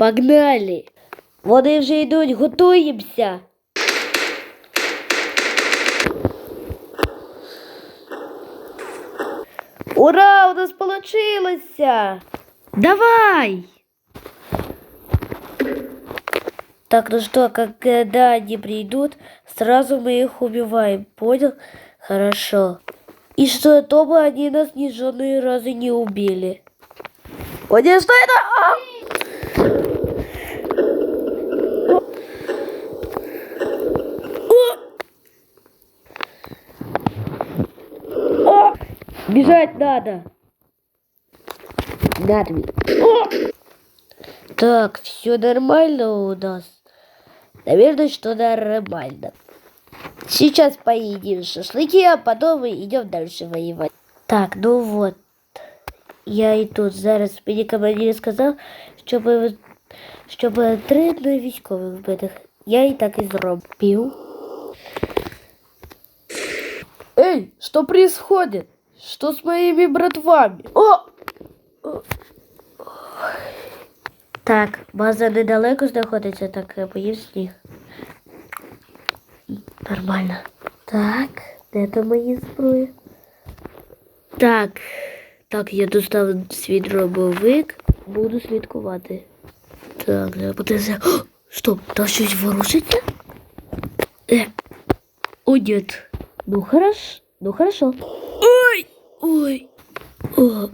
Погнали. Вони вже йдуть, готуємося. Ура, у нас получилось! Давай! Так, ну что, когда они придут, сразу мы их убиваем, понял? Хорошо. И что, чтобы они нас ни жодной разу не убили. О, не, что это? А! О! Бежать надо. Надо. Так, все нормально у нас. Наверное, что нормально. Сейчас поедим шашлыки, а потом мы идем дальше воевать. Так, ну вот. Я і тут зараз мені командир сказав, щоб, щоб три на військових вбитих. Я і так і зробив. Эй, что происходит? Что с моими братвами? О! Так, база недалеко знаходиться, так я поїв сніг. Нормально. Так, де то мої зброї? Так, так, я достав свій дробовик, буду слідкувати. Так, треба буде за. О, Стоп, там щось ворушиться? Е. О, нет. Ну хорошо. Ну хорошо. 喂我